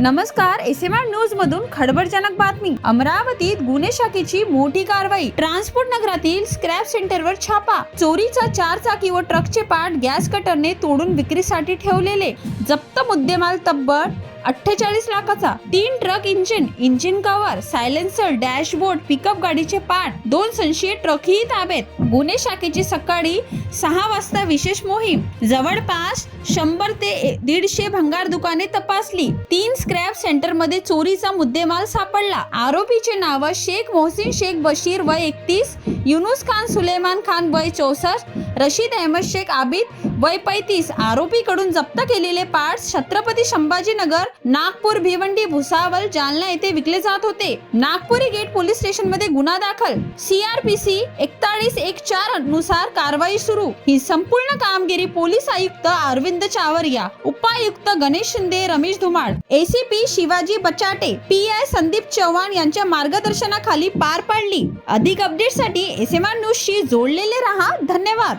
नमस्कार S M R news मधून खडबडजनक बातमी. अमरावतीत गुन्हे शाखेची मोठी कारवाई. ट्रान्सपोर्ट नगरातील स्क्रॅप सेंटरवर छापा. चोरीचा चार चाकी व ट्रकचे पार्ट गॅस कटरने तोडून विक्रीसाठी ठेवलेले. जप्त मुद्देमाल तब्बल अठ्ठेचाळीस लाखाचा. तीन truck engine engine cover silencer dashboard pickup गाडीचे पार्ट दोन संशयित ट्रकही ताब्यात. गुन्हे शाखेची सकाळी सहा वाजता विशेष मोहीम. जवळपास शंभर ते दीडशे भंगार दुकाने तपासली. तीन स्क्रॅप सेंटरमध्ये चोरीचा मुद्देमाल सापडला. आरोपीचे नाव शेख मोहसिन शेख बशीर वय एकतीस युनुस खान सुलेमान खान वय चौसष्ट रशीद अहमद शेख आबिद वय पैतीस. आरोपीकडून जप्त केलेले पार्ट्स छत्रपती संभाजीनगर नागपूर भिवंडी भुसावळ जालना येथे विकले जात होते. नागपुरी गेट पोलीस स्टेशनमध्ये गुन्हा दाखल. सीआरपीसी एकताळीस एक चारनुसार कारवाई सुरू. ही संपूर्ण कामगिरी पोलीस आयुक्त अरविंद चावरिया उपायुक्त Ganesh Shinde Ramesh Dhumal ACP Shivaji Bachate P I Sandeep Chavan यांच्या मार्गदर्शनाखाली पार पाडली. अधिक अपडेटसाठी एस एम आर न्यूजशी जोडलेले रहा. धन्यवाद.